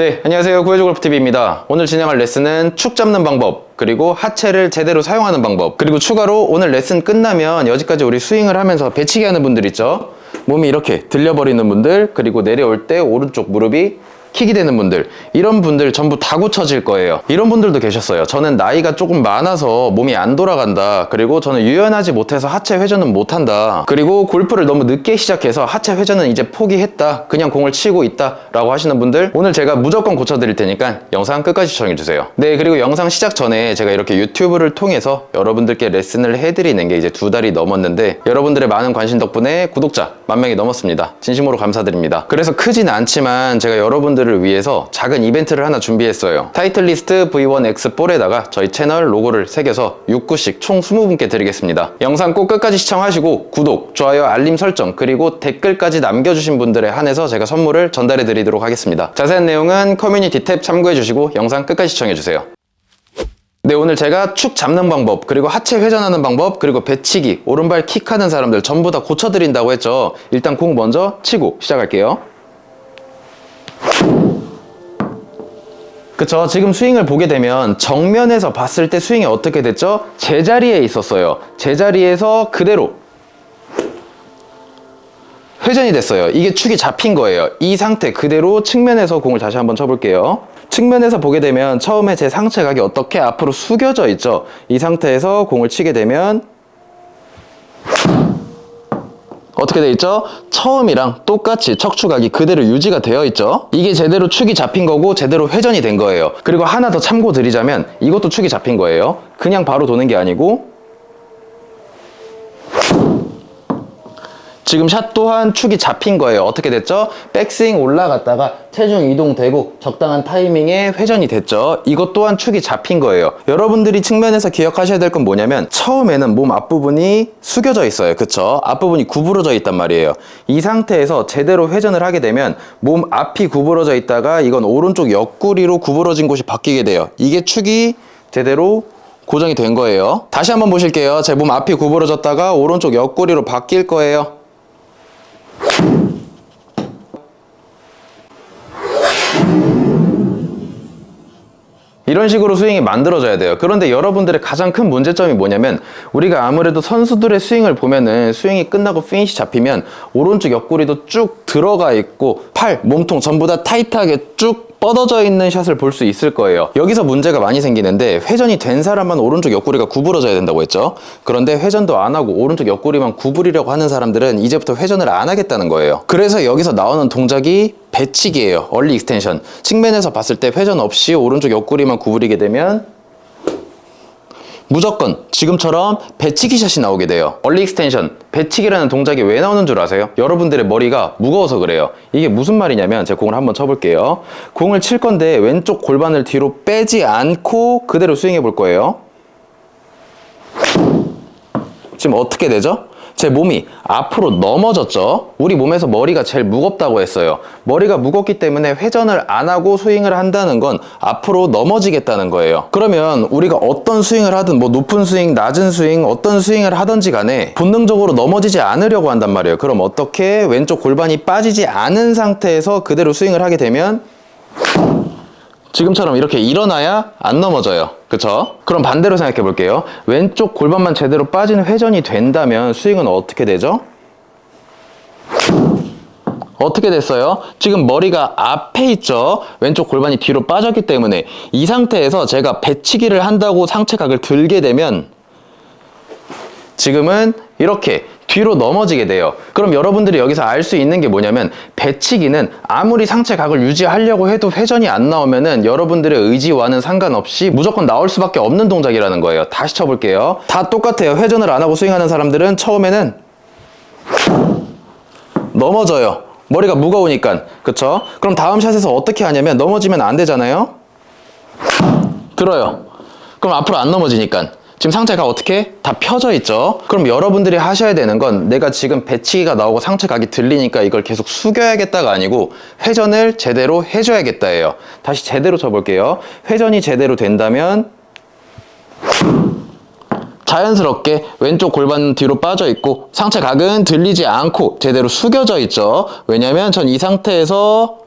네, 안녕하세요. 구해주골프TV입니다. 오늘 진행할 레슨은 축 잡는 방법, 그리고 하체를 제대로 사용하는 방법, 그리고 추가로 오늘 레슨 끝나면 여기까지 우리 스윙을 하면서 배치기 하는 분들 있죠? 몸이 이렇게 들려버리는 분들, 그리고 내려올 때 오른쪽 무릎이 킥이 되는 분들 이런 분들 전부 다 고쳐질 거예요. 이런 분들도 계셨어요. 저는 나이가 조금 많아서 몸이 안 돌아간다. 그리고 저는 유연하지 못해서 하체 회전은 못한다. 그리고 골프를 너무 늦게 시작해서 하체 회전은 이제 포기했다. 그냥 공을 치고 있다. 라고 하시는 분들 오늘 제가 무조건 고쳐드릴 테니까 영상 끝까지 시청해주세요. 네 그리고 영상 시작 전에 제가 이렇게 유튜브를 통해서 여러분들께 레슨을 해드리는 게 이제 두 달이 넘었는데 여러분들의 많은 관심 덕분에 구독자 만 명이 넘었습니다. 진심으로 감사드립니다. 그래서 크진 않지만 제가 여러분들 을 위해서 작은 이벤트를 하나 준비했어요 타이틀리스트 V1X4에다가 저희 채널 로고를 새겨서 6구씩 총 20분께 드리겠습니다 영상 꼭 끝까지 시청하시고 구독, 좋아요, 알림 설정 그리고 댓글까지 남겨주신 분들에 한해서 제가 선물을 전달해 드리도록 하겠습니다 자세한 내용은 커뮤니티 탭 참고해 주시고 영상 끝까지 시청해 주세요 네, 오늘 제가 축 잡는 방법, 그리고 하체 회전하는 방법, 그리고 배치기, 오른발 킥하는 사람들 전부 다 고쳐드린다고 했죠. 일단 공 먼저 치고 시작할게요. 그쵸. 지금 스윙을 보게 되면 정면에서 봤을 때 스윙이 어떻게 됐죠? 제자리에 있었어요. 제자리에서 그대로 회전이 됐어요. 이게 축이 잡힌 거예요. 이 상태 그대로 측면에서 공을 다시 한번 쳐볼게요. 측면에서 보게 되면 처음에 제 상체 각이 어떻게 앞으로 숙여져 있죠. 이 상태에서 공을 치게 되면 어떻게 돼 있죠? 처음이랑 똑같이 척추각이 그대로 유지가 되어 있죠? 이게 제대로 축이 잡힌 거고 제대로 회전이 된 거예요. 그리고 하나 더 참고 드리자면 이것도 축이 잡힌 거예요. 그냥 바로 도는 게 아니고 지금 샷 또한 축이 잡힌 거예요. 어떻게 됐죠? 백스윙 올라갔다가 체중 이동되고 적당한 타이밍에 회전이 됐죠. 이것 또한 축이 잡힌 거예요. 여러분들이 측면에서 기억하셔야 될 건 뭐냐면 처음에는 몸 앞부분이 숙여져 있어요. 그쵸? 앞부분이 구부러져 있단 말이에요. 이 상태에서 제대로 회전을 하게 되면 몸 앞이 구부러져 있다가 이건 오른쪽 옆구리로 구부러진 곳이 바뀌게 돼요. 이게 축이 제대로 고정이 된 거예요. 다시 한번 보실게요. 제 몸 앞이 구부러졌다가 오른쪽 옆구리로 바뀔 거예요. 이런 식으로 스윙이 만들어져야 돼요. 그런데 여러분들의 가장 큰 문제점이 뭐냐면 우리가 아무래도 선수들의 스윙을 보면은 스윙이 끝나고 피니시 잡히면 오른쪽 옆구리도 쭉 들어가 있고 팔, 몸통 전부 다 타이트하게 쭉 뻗어져 있는 샷을 볼 수 있을 거예요. 여기서 문제가 많이 생기는데 회전이 된 사람만 오른쪽 옆구리가 구부러져야 된다고 했죠. 그런데 회전도 안 하고 오른쪽 옆구리만 구부리려고 하는 사람들은 이제부터 회전을 안 하겠다는 거예요. 그래서 여기서 나오는 동작이 배치기예요. 얼리 익스텐션. 측면에서 봤을 때 회전 없이 오른쪽 옆구리만 구부리게 되면 무조건 지금처럼 배치기 샷이 나오게 돼요. 얼리 익스텐션, 배치기라는 동작이 왜 나오는 줄 아세요? 여러분들의 머리가 무거워서 그래요. 이게 무슨 말이냐면 제가 공을 한번 쳐볼게요. 공을 칠 건데 왼쪽 골반을 뒤로 빼지 않고 그대로 스윙해 볼 거예요. 지금 어떻게 되죠? 제 몸이 앞으로 넘어졌죠. 우리 몸에서 머리가 제일 무겁다고 했어요. 머리가 무겁기 때문에 회전을 안 하고 스윙을 한다는 건 앞으로 넘어지겠다는 거예요. 그러면 우리가 어떤 스윙을 하든 뭐 높은 스윙, 낮은 스윙, 어떤 스윙을 하든지 간에 본능적으로 넘어지지 않으려고 한단 말이에요. 그럼 어떻게 왼쪽 골반이 빠지지 않은 상태에서 그대로 스윙을 하게 되면 지금처럼 이렇게 일어나야 안 넘어져요. 그쵸? 그럼 반대로 생각해 볼게요. 왼쪽 골반만 제대로 빠지는 회전이 된다면 스윙은 어떻게 되죠? 어떻게 됐어요? 지금 머리가 앞에 있죠? 왼쪽 골반이 뒤로 빠졌기 때문에 이 상태에서 제가 배치기를 한다고 상체각을 들게 되면 지금은 이렇게 뒤로 넘어지게 돼요. 그럼 여러분들이 여기서 알 수 있는 게 뭐냐면 배치기는 아무리 상체 각을 유지하려고 해도 회전이 안 나오면은 여러분들의 의지와는 상관없이 무조건 나올 수밖에 없는 동작이라는 거예요. 다시 쳐볼게요. 다 똑같아요. 회전을 안 하고 스윙하는 사람들은 처음에는 넘어져요. 머리가 무거우니까. 그쵸? 그럼 다음 샷에서 어떻게 하냐면 넘어지면 안 되잖아요. 들어요. 그럼 앞으로 안 넘어지니까. 지금 상체가 어떻게? 다 펴져 있죠? 그럼 여러분들이 하셔야 되는 건 내가 지금 배치기가 나오고 상체 각이 들리니까 이걸 계속 숙여야겠다가 아니고 회전을 제대로 해줘야겠다예요. 다시 제대로 쳐볼게요. 회전이 제대로 된다면 자연스럽게 왼쪽 골반 뒤로 빠져 있고 상체 각은 들리지 않고 제대로 숙여져 있죠. 왜냐면 전 이 상태에서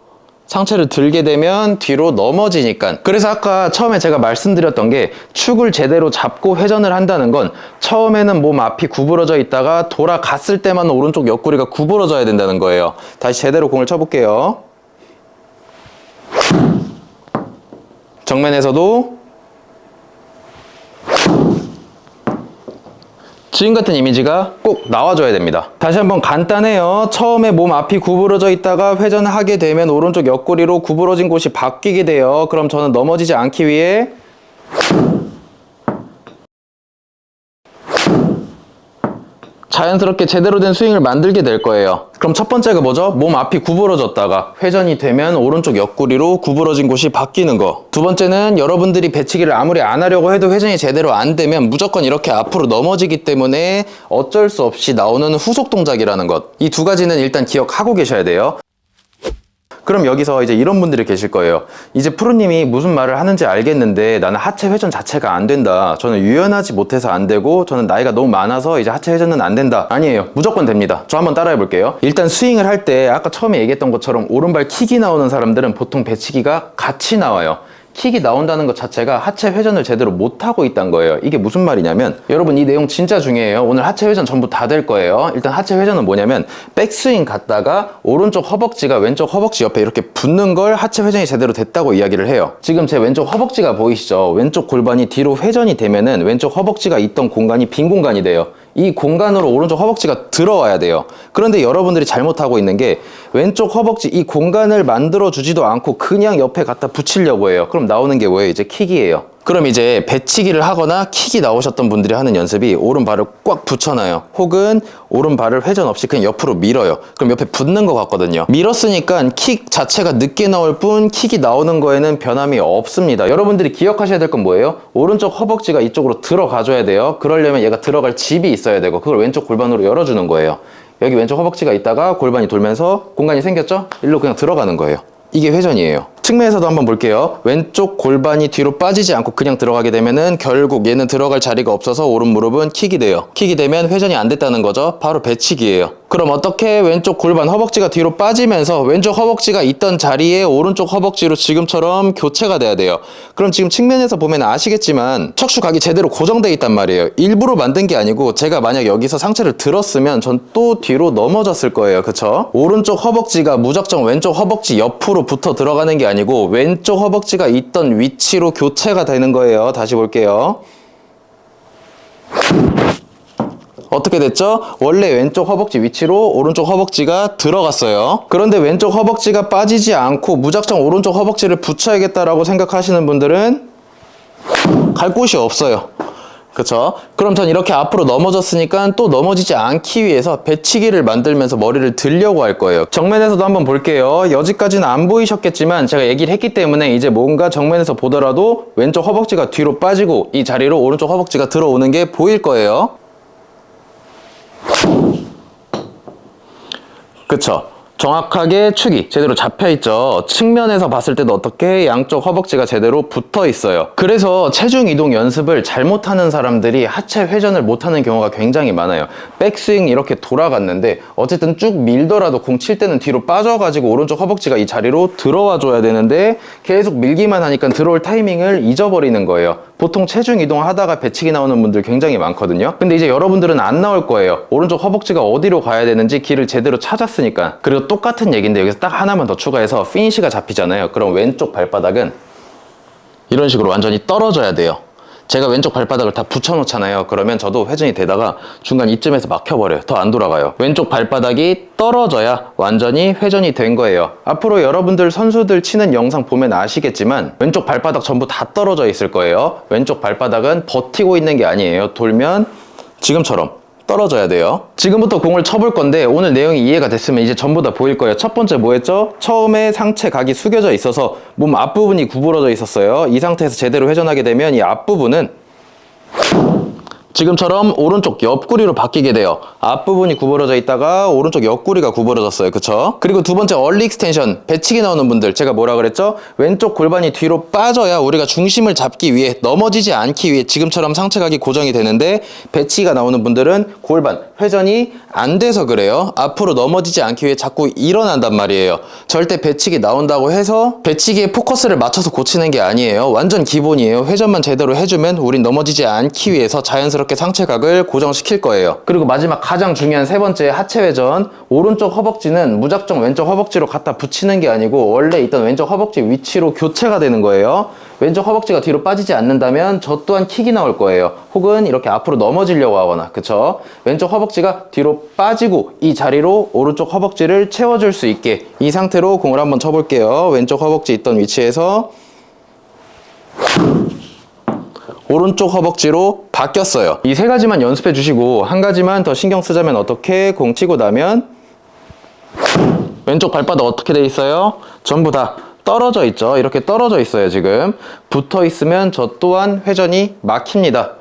상체를 들게 되면 뒤로 넘어지니까. 그래서 아까 처음에 제가 말씀드렸던 게 축을 제대로 잡고 회전을 한다는 건 처음에는 몸 앞이 구부러져 있다가 돌아갔을 때만 오른쪽 옆구리가 구부러져야 된다는 거예요. 다시 제대로 공을 쳐볼게요. 정면에서도 지금 같은 이미지가 꼭 나와줘야 됩니다. 다시 한번 간단해요. 처음에 몸 앞이 구부러져 있다가 회전을 하게 되면 오른쪽 옆구리로 구부러진 곳이 바뀌게 돼요. 그럼 저는 넘어지지 않기 위해 자연스럽게 제대로 된 스윙을 만들게 될 거예요. 그럼 첫 번째가 뭐죠? 몸 앞이 구부러졌다가 회전이 되면 오른쪽 옆구리로 구부러진 곳이 바뀌는 거. 두 번째는 여러분들이 배치기를 아무리 안 하려고 해도 회전이 제대로 안 되면 무조건 이렇게 앞으로 넘어지기 때문에 어쩔 수 없이 나오는 후속 동작이라는 것. 이 두 가지는 일단 기억하고 계셔야 돼요. 그럼 여기서 이제 이런 분들이 계실 거예요. 이제 프로님이 무슨 말을 하는지 알겠는데 나는 하체 회전 자체가 안 된다. 저는 유연하지 못해서 안 되고 저는 나이가 너무 많아서 이제 하체 회전은 안 된다. 아니에요. 무조건 됩니다. 저 한번 따라해 볼게요. 일단 스윙을 할 때 아까 처음에 얘기했던 것처럼 오른발 킥이 나오는 사람들은 보통 배치기가 같이 나와요. 킥이 나온다는 것 자체가 하체 회전을 제대로 못하고 있다는 거예요. 이게 무슨 말이냐면 여러분 이 내용 진짜 중요해요. 오늘 하체 회전 전부 다 될 거예요. 일단 하체 회전은 뭐냐면 백스윙 갔다가 오른쪽 허벅지가 왼쪽 허벅지 옆에 이렇게 붙는 걸 하체 회전이 제대로 됐다고 이야기를 해요. 지금 제 왼쪽 허벅지가 보이시죠? 왼쪽 골반이 뒤로 회전이 되면은 왼쪽 허벅지가 있던 공간이 빈 공간이 돼요. 이 공간으로 오른쪽 허벅지가 들어와야 돼요. 그런데 여러분들이 잘못하고 있는 게 왼쪽 허벅지 이 공간을 만들어 주지도 않고 그냥 옆에 갖다 붙이려고 해요. 그럼 나오는 게 뭐예요? 이제 킥이에요. 그럼 이제 배치기를 하거나 킥이 나오셨던 분들이 하는 연습이 오른발을 꽉 붙여놔요. 혹은 오른발을 회전 없이 그냥 옆으로 밀어요. 그럼 옆에 붙는 것 같거든요. 밀었으니까 킥 자체가 늦게 나올 뿐 킥이 나오는 거에는 변함이 없습니다. 여러분들이 기억하셔야 될 건 뭐예요? 오른쪽 허벅지가 이쪽으로 들어가줘야 돼요. 그러려면 얘가 들어갈 집이 있어야 되고 그걸 왼쪽 골반으로 열어주는 거예요. 여기 왼쪽 허벅지가 있다가 골반이 돌면서 공간이 생겼죠? 일로 그냥 들어가는 거예요. 이게 회전이에요. 측면에서도 한번 볼게요. 왼쪽 골반이 뒤로 빠지지 않고 그냥 들어가게 되면은 결국 얘는 들어갈 자리가 없어서 오른 무릎은 킥이 돼요. 킥이 되면 회전이 안 됐다는 거죠. 바로 배치기예요. 그럼 어떻게 왼쪽 골반 허벅지가 뒤로 빠지면서 왼쪽 허벅지가 있던 자리에 오른쪽 허벅지로 지금처럼 교체가 돼야 돼요. 그럼 지금 측면에서 보면 아시겠지만 척추각이 제대로 고정돼 있단 말이에요. 일부러 만든 게 아니고 제가 만약 여기서 상체를 들었으면 전 또 뒤로 넘어졌을 거예요. 그쵸? 오른쪽 허벅지가 무작정 왼쪽 허벅지 옆으로 붙어 들어가는 게 아니 고 왼쪽 허벅지가 있던 위치로 교체가 되는 거예요. 다시 볼게요. 어떻게 됐죠? 원래 왼쪽 허벅지 위치로 오른쪽 허벅지가 들어갔어요. 그런데 왼쪽 허벅지가 빠지지 않고 무작정 오른쪽 허벅지를 붙여야겠다라고 생각하시는 분들은 갈 곳이 없어요. 그쵸? 그럼 전 이렇게 앞으로 넘어졌으니까 또 넘어지지 않기 위해서 배치기를 만들면서 머리를 들려고 할 거예요. 정면에서도 한번 볼게요. 여기까지는 안 보이셨겠지만 제가 얘기를 했기 때문에 이제 뭔가 정면에서 보더라도 왼쪽 허벅지가 뒤로 빠지고 이 자리로 오른쪽 허벅지가 들어오는 게 보일 거예요. 그쵸? 정확하게 축이 제대로 잡혀 있죠. 측면에서 봤을 때도 어떻게 양쪽 허벅지가 제대로 붙어 있어요. 그래서 체중 이동 연습을 잘못하는 사람들이 하체 회전을 못하는 경우가 굉장히 많아요. 백스윙 이렇게 돌아갔는데 어쨌든 쭉 밀더라도 공 칠 때는 뒤로 빠져가지고 오른쪽 허벅지가 이 자리로 들어와 줘야 되는데 계속 밀기만 하니까 들어올 타이밍을 잊어버리는 거예요. 보통 체중 이동 하다가 배치기 나오는 분들 굉장히 많거든요. 근데 이제 여러분들은 안 나올 거예요. 오른쪽 허벅지가 어디로 가야 되는지 길을 제대로 찾았으니까. 그리고 똑같은 얘기인데 여기서 딱 하나만 더 추가해서 피니시가 잡히잖아요. 그럼 왼쪽 발바닥은 이런 식으로 완전히 떨어져야 돼요. 제가 왼쪽 발바닥을 다 붙여놓잖아요. 그러면 저도 회전이 되다가 중간 이쯤에서 막혀버려요. 더 안 돌아가요. 왼쪽 발바닥이 떨어져야 완전히 회전이 된 거예요. 앞으로 여러분들 선수들 치는 영상 보면 아시겠지만 왼쪽 발바닥 전부 다 떨어져 있을 거예요. 왼쪽 발바닥은 버티고 있는 게 아니에요. 돌면 지금처럼 떨어져야 돼요. 지금부터 공을 쳐볼 건데 오늘 내용이 이해가 됐으면 이제 전부 다 보일 거예요. 첫 번째 뭐였죠? 처음에 상체 각이 숙여져 있어서 몸 앞부분이 구부러져 있었어요. 이 상태에서 제대로 회전하게 되면 이 앞부분은 지금처럼 오른쪽 옆구리로 바뀌게 돼요. 앞부분이 구부러져 있다가 오른쪽 옆구리가 구부러졌어요. 그쵸? 그리고 두 번째 얼리 익스텐션. 배치기 나오는 분들. 제가 뭐라 그랬죠? 왼쪽 골반이 뒤로 빠져야 우리가 중심을 잡기 위해 넘어지지 않기 위해 지금처럼 상체각이 고정이 되는데 배치기가 나오는 분들은 골반 회전이 안 돼서 그래요. 앞으로 넘어지지 않기 위해 자꾸 일어난단 말이에요. 절대 배치기 나온다고 해서 배치기에 포커스를 맞춰서 고치는 게 아니에요. 완전 기본이에요. 회전만 제대로 해주면 우린 넘어지지 않기 위해서 자연스럽게 상체각을 고정시킬 거예요. 그리고 마지막 가장 중요한 세 번째 하체 회전. 오른쪽 허벅지는 무작정 왼쪽 허벅지로 갖다 붙이는 게 아니고 원래 있던 왼쪽 허벅지 위치로 교체가 되는 거예요. 왼쪽 허벅지가 뒤로 빠지지 않는다면 저 또한 킥이 나올 거예요. 혹은 이렇게 앞으로 넘어지려고 하거나, 그쵸? 왼쪽 허벅지가 뒤로 빠지고 이 자리로 오른쪽 허벅지를 채워줄 수 있게 이 상태로 공을 한번 쳐볼게요. 왼쪽 허벅지 있던 위치에서 오른쪽 허벅지로 바뀌었어요. 이 세 가지만 연습해 주시고 한 가지만 더 신경 쓰자면 어떻게 공 치고 나면 왼쪽 발바닥 어떻게 돼 있어요? 전부 다 떨어져 있죠. 이렇게 떨어져 있어요, 지금. 붙어 있으면 저 또한 회전이 막힙니다.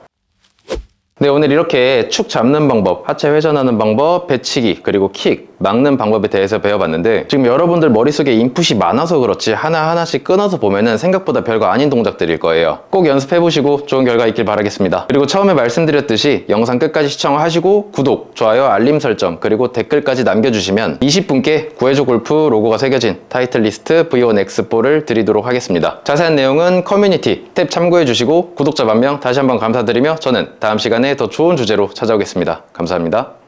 네, 오늘 이렇게 축 잡는 방법, 하체 회전하는 방법, 배치기, 그리고 킥, 막는 방법에 대해서 배워봤는데 지금 여러분들 머릿속에 인풋이 많아서 그렇지 하나하나씩 끊어서 보면은 생각보다 별거 아닌 동작들일 거예요. 꼭 연습해보시고 좋은 결과 있길 바라겠습니다. 그리고 처음에 말씀드렸듯이 영상 끝까지 시청하시고 구독, 좋아요, 알림 설정, 그리고 댓글까지 남겨주시면 20분께 구해줘 골프 로고가 새겨진 타이틀 리스트 V1X4를 드리도록 하겠습니다. 자세한 내용은 커뮤니티 탭 참고해주시고 구독자 만명 다시 한번 감사드리며 저는 다음 시간에 더 좋은 주제로 찾아오겠습니다. 감사합니다.